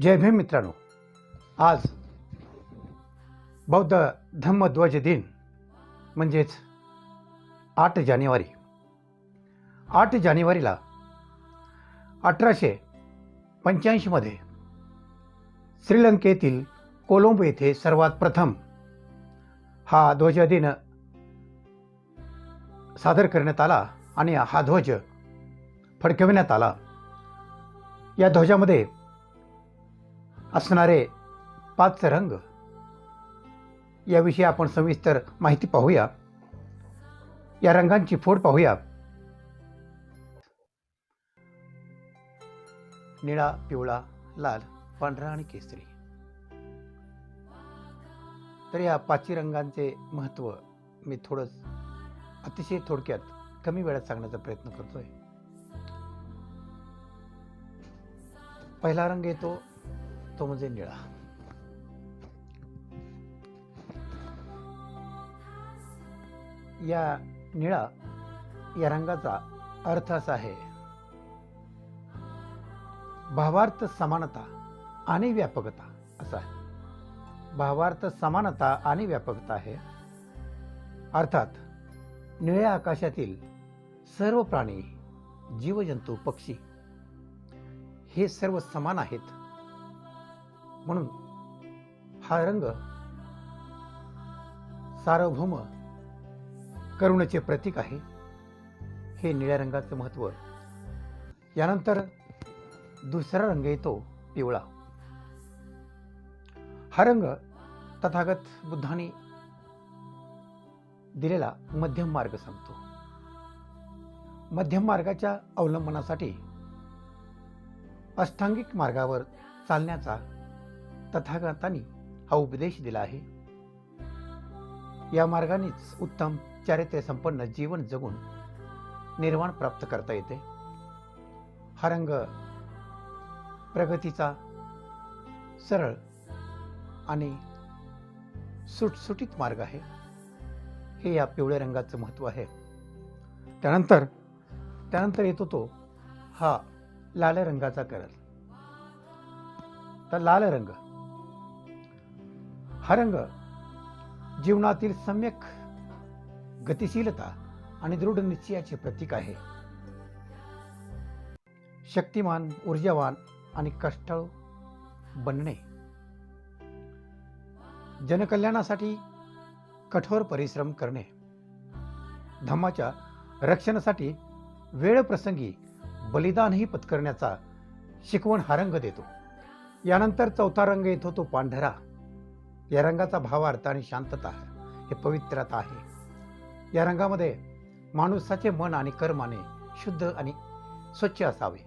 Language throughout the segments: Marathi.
जय भीम मित्रांनो. आज बौद्ध धम्मध्वज दिन म्हणजेच आठ जानेवारी. आठ जानेवारीला अठराशे पंच्याऐंशीमध्ये श्रीलंकेतील कोलंबो येथे सर्वात प्रथम हा ध्वजदिन सादर करण्यात आला आणि हा ध्वज फडकविण्यात आला. या ध्वजामध्ये असणारे पाच रंग याविषयी आपण सविस्तर माहिती पाहूया. या रंगांची फोड पाहूया. निळा पिवळा लाल पांढरा आणि केसरी. तर या पाचही रंगांचे महत्त्व मी थोडंच अतिशय थोडक्यात कमी वेळात सांगण्याचा प्रयत्न करतोय. पहिला रंग येतो तो म्हणजे निळा या निळा या रंगाचा अर्थ असा आहे भावार्थ समानता आणि व्यापकता असा आहे. भावार्थ समानता आणि व्यापकता आहे. अर्थात निळ्या आकाशातील सर्व प्राणी जीवजंतू पक्षी हे सर्व समान आहेत. म्हणून हा रंग सार्वभौम करुणेचे प्रतीक आहे. हे निळ्या रंगाचं महत्त्व. यानंतर दुसरा रंग येतो पिवळा. हा रंग तथागत बुद्धाने दिलेला मध्यम मार्ग सांगतो. मध्यम मार्गाच्या अवलंबनासाठी अष्टांगिक मार्गावर चालण्याचा तथागतांनी हा उपदेश दिला आहे. या मार्गानेच उत्तम चारित्र्य संपन्न जीवन जगून निर्वाण प्राप्त करता येते. हा रंग प्रगतीचा सरळ आणि सुटसुटीत मार्ग आहे. हे या पिवळ्या रंगाचं महत्त्व आहे. त्यानंतर त्यानंतर येतो तो हा लाल रंगाचा करल. तर लाल रंग हा रंग जीवनातील सम्यक गतिशीलता आणि दृढ निश्चयाचे प्रतीक आहे. शक्तिमान ऊर्जावान आणि कष्टाळू बनणे. जनकल्याणासाठी कठोर परिश्रम करणे. धम्माच्या रक्षणासाठी वेळ प्रसंगी बलिदानही पत्करण्याचा शिकवण हा रंग देतो. यानंतर चौथा रंग येतो तो पांढरा. या रंगाचा भावार्थ आणि शांतता हे पवित्रता आहे. या रंगामध्ये माणूसाचे मन आणि कर्माने शुद्ध आणि स्वच्छ असावे.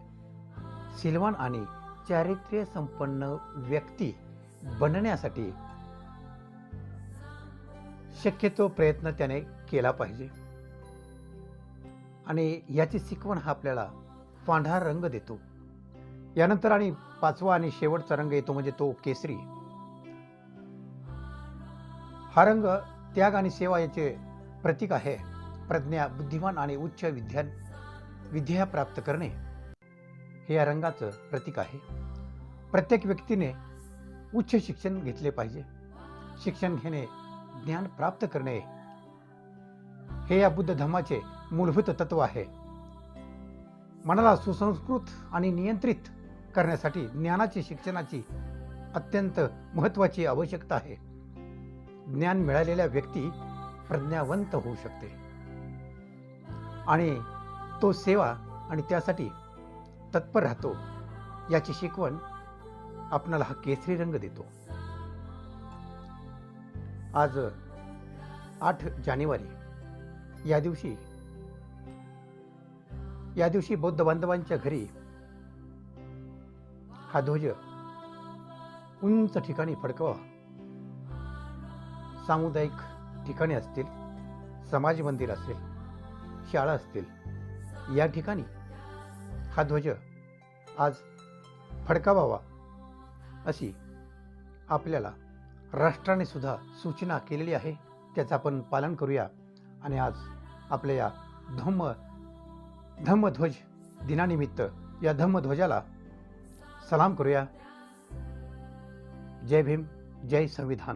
सिलवान आणि चारित्र्य संपन्न व्यक्ती बनण्यासाठी शक्यतो प्रयत्न त्याने केला पाहिजे. आणि याची शिकवण हा आपल्याला पांढरा रंग देतो. यानंतर आणि पाचवा आणि शेवटचा रंग येतो म्हणजे तो केसरी. हा रंग त्याग आणि सेवा याचे प्रतीक आहे. प्रज्ञा बुद्धिमान आणि उच्च विद्या विद्या प्राप्त करणे हे या रंगाचं प्रतीक आहे. प्रत्येक व्यक्तीने उच्च शिक्षण घेतले पाहिजे. शिक्षण घेणे ज्ञान प्राप्त करणे हे या बुद्ध धर्माचे मूलभूत तत्व आहे. मनाला सुसंस्कृत आणि नियंत्रित करण्यासाठी ज्ञानाची शिक्षणाची अत्यंत महत्वाची आवश्यकता आहे. ज्ञान मिळालेल्या व्यक्ती प्रज्ञावंत होऊ शकते. आणि तो सेवा आणि त्यासाठी तत्पर राहतो याची शिकवण आपणाला हा केसरी रंग देतो. आज आठ जानेवारी या दिवशी या दिवशी बौद्ध बांधवांच्या घरी हा ध्वज उंच ठिकाणी फडकवा. सामुदायिक ठिकाणे असतील समाज मंदिर असेल शाळा असतील या ठिकाणी हा ध्वज आज फडकावावा अशी आपल्याला राष्ट्राने सुद्धा सूचना केलेली आहे त्याचं आपण पालन करूया आणि आज आपल्या या धम्म धम्मध्वज दिनानिमित्त या धम्मध्वजाला सलाम करूया. जय भीम जय संविधान.